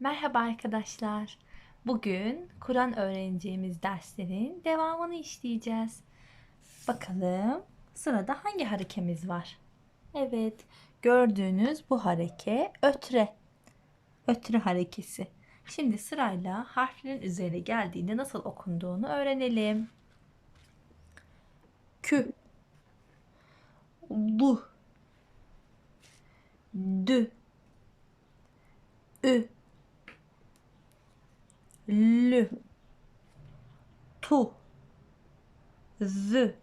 Merhaba arkadaşlar. Bugün Kur'an öğreneceğimiz derslerin devamını işleyeceğiz. Bakalım sırada hangi harekemiz var? Evet, gördüğünüz bu hareke ötre. Ötre harekesi. Şimdi sırayla harflerin üzerine geldiğinde nasıl okunduğunu öğrenelim. Kü Du Dü Ü Lü Tu Z.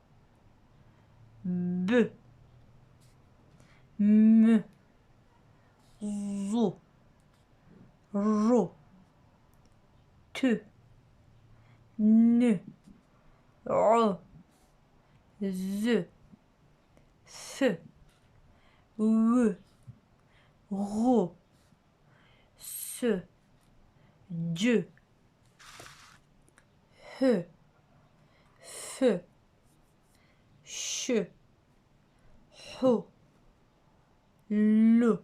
B. M. Zu Ru Tü Nü U Z. F V Ru S. C H F Ş H L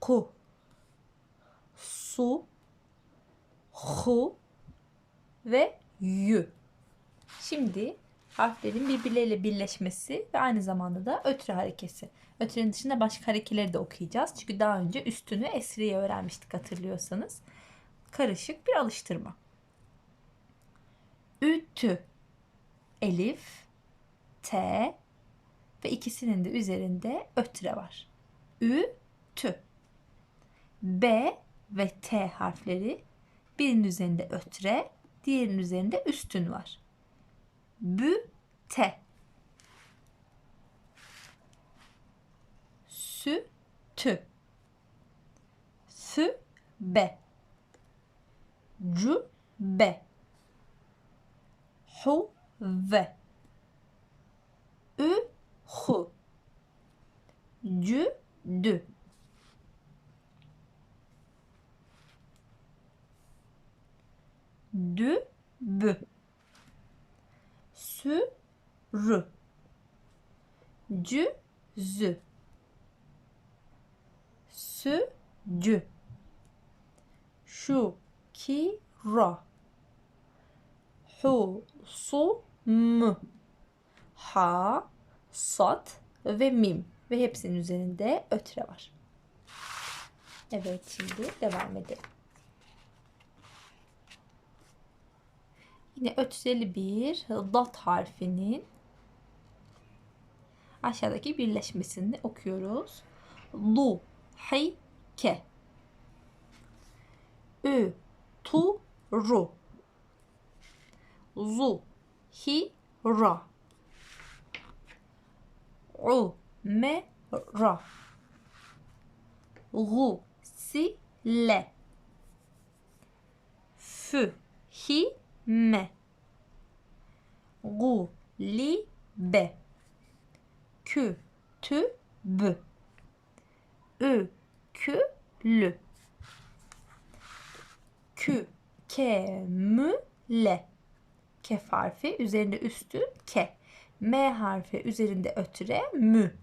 K Su H ve Y. Şimdi harflerin birbirleriyle birleşmesi ve aynı zamanda da ötre harekesi. Ötrenin dışında başka harekeleri de okuyacağız. Çünkü daha önce üstünü esriye öğrenmiştik hatırlıyorsanız. Karışık bir alıştırma. Ütü. Elif, T ve ikisinin de üzerinde ötre var. Ü, tü. B ve T harfleri birinin üzerinde ötre, diğerinin üzerinde üstün var. Bü, te. Sü, tü. Sü, be. Cü, be. Hu, ve. Ü, hu. Cü, dü. Dü, bü. Sü, rü. Cü, zü. Sü, cü. Şu, ki, ra. Hu, su, m. Ha, sat ve mim. Ve hepsinin üzerinde ötre var. Evet şimdi devam edelim. Yine ötreli bir dat harfinin aşağıdaki birleşmesini okuyoruz. Lu, hi, ke. Ü, tu, ru. Zu, hi, ra. U, me, ra. Gu, si, le. Fü, hi, me. Gu, li, be. Kü, tü, bü. Ü, kü, lü. Kü, ke, mü, le. Kef harfi üzerinde üstü ke. M harfi üzerinde ötre mü.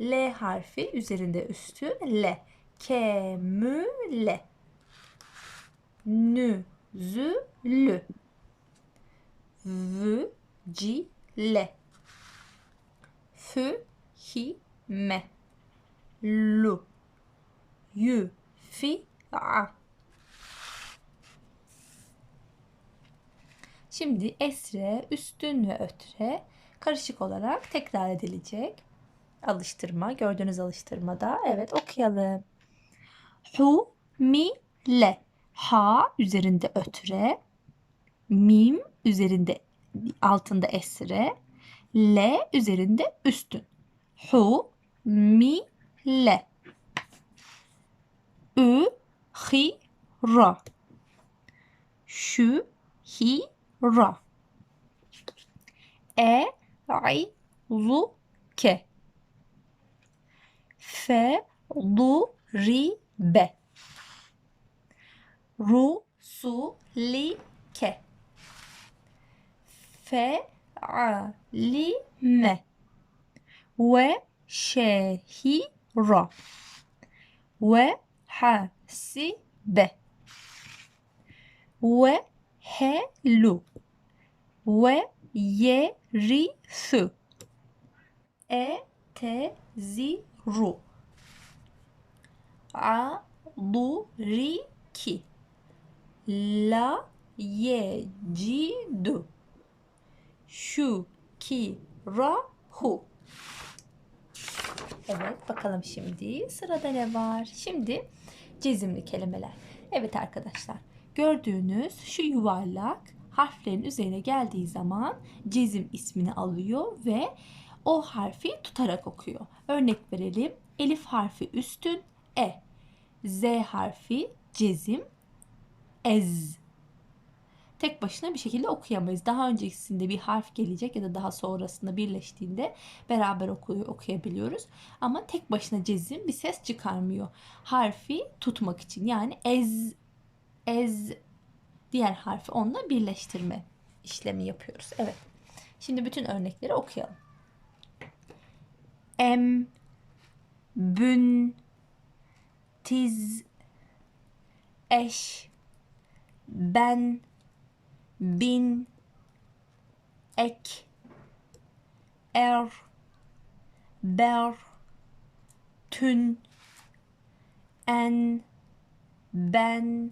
L harfi üzerinde üstü le. Ke, mü, le. Nü, zü, lü. V, ci, le. Fü, hi, me. Lu. Yü, fi, a. Şimdi esre, üstün ve ötre karışık olarak tekrar edilecek. Alıştırma, gördüğünüz alıştırmada. Evet okuyalım. Hu, mi, le. Ha üzerinde ötre. Mim üzerinde altında esre. L üzerinde üstün. Hu, mi, le. Ü, hi, ra. Şu, hi, ra. E, i, zu, ke. Fe, lu, ri, be. Ru, su, li, ke. Fe, a, li, me. Ve, şe, hi, ra. Ve, hasibe ve helu ve yerisu e teziru aduriki la yecidu şukirahu Evet bakalım şimdi sırada ne var? Şimdi cezimli kelimeler. Evet arkadaşlar gördüğünüz şu yuvarlak harflerin üzerine geldiği zaman cezim ismini alıyor ve o harfi tutarak okuyor. Örnek verelim. Elif harfi üstün e. Z harfi cezim ez. Tek başına bir şekilde okuyamayız. Daha öncesinde bir harf gelecek ya da daha sonrasında birleştiğinde beraber okuyor, okuyabiliyoruz. Ama tek başına cezim bir ses çıkarmıyor. Harfi tutmak için yani ez ez diğer harfi onunla birleştirme işlemi yapıyoruz. Evet. Şimdi bütün örnekleri okuyalım. Em, bün, tiz, eş, ben, bin, ek, er, ber, tün, en, ben,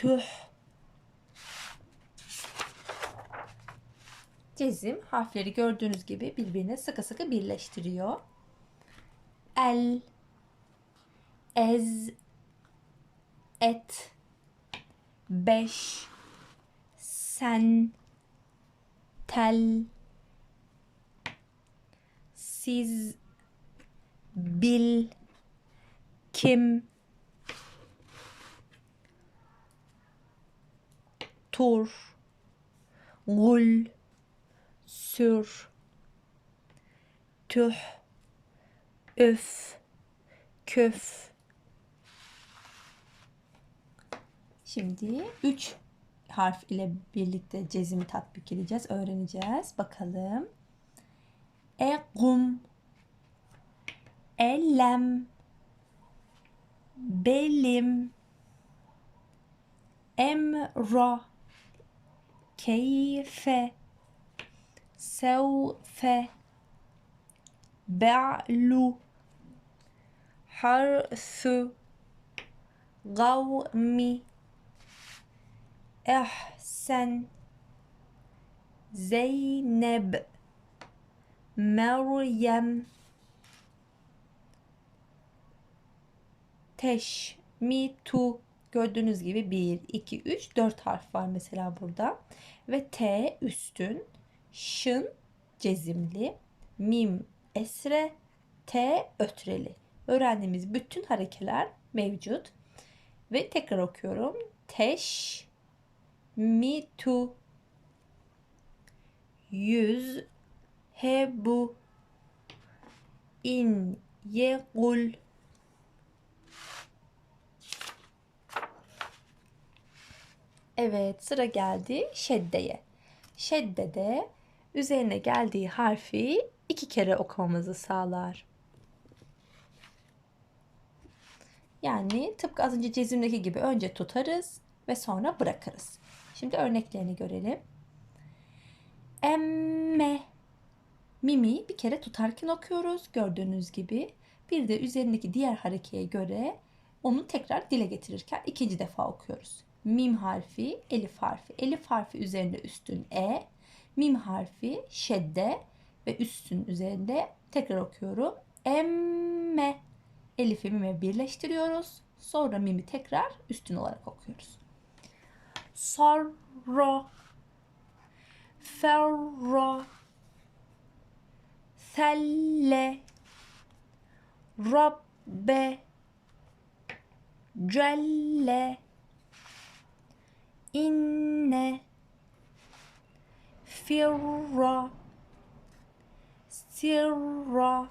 tüh. Cezim harfleri gördüğünüz gibi birbirine sıkı sıkı birleştiriyor. El, ez, et, beş, sen, tel, siz, bil, kim, tur, gul, sür, tüh, öf, köf. Şimdi 3 harf ile birlikte cezimi tatbik edeceğiz, öğreneceğiz. Bakalım. Egum, ellem, belim, emra, كيف سوف بعل حرث غوم أحسن؟ زينب مريم تشميت Gördüğünüz gibi 1, 2, 3, 4 harf var mesela burada. Ve T üstün, şın cezimli, mim esre, T ötreli. Öğrendiğimiz bütün harekeler mevcut. Ve tekrar okuyorum. Teş, mi tu, yüz, he bu, in, ye Evet sıra geldi şeddeye. Şeddede üzerine geldiği harfi iki kere okumamızı sağlar. Yani tıpkı az önce cezimdeki gibi önce tutarız ve sonra bırakırız. Şimdi örneklerini görelim. Emme Mimi bir kere tutarken okuyoruz gördüğünüz gibi. Bir de üzerindeki diğer harekeye göre onu tekrar dile getirirken ikinci defa okuyoruz mim harfi, elif harfi. Elif harfi üzerinde üstün e, mim harfi şedde ve üstün üzerinde tekrar okuyorum. Emme. Elif'i mime birleştiriyoruz. Sonra mimi tekrar üstün olarak okuyoruz. Sarra ferra selle rabbe celle inne firra sirra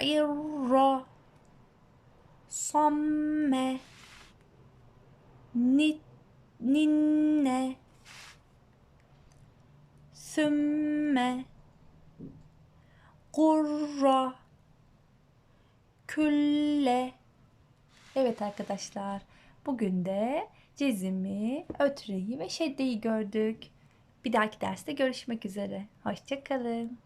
irra samme nit ninne sümme qurra külle. Evet arkadaşlar. Bugün de cezimi, ötreyi ve şeddeyi gördük. Bir dahaki derste görüşmek üzere. Hoşçakalın.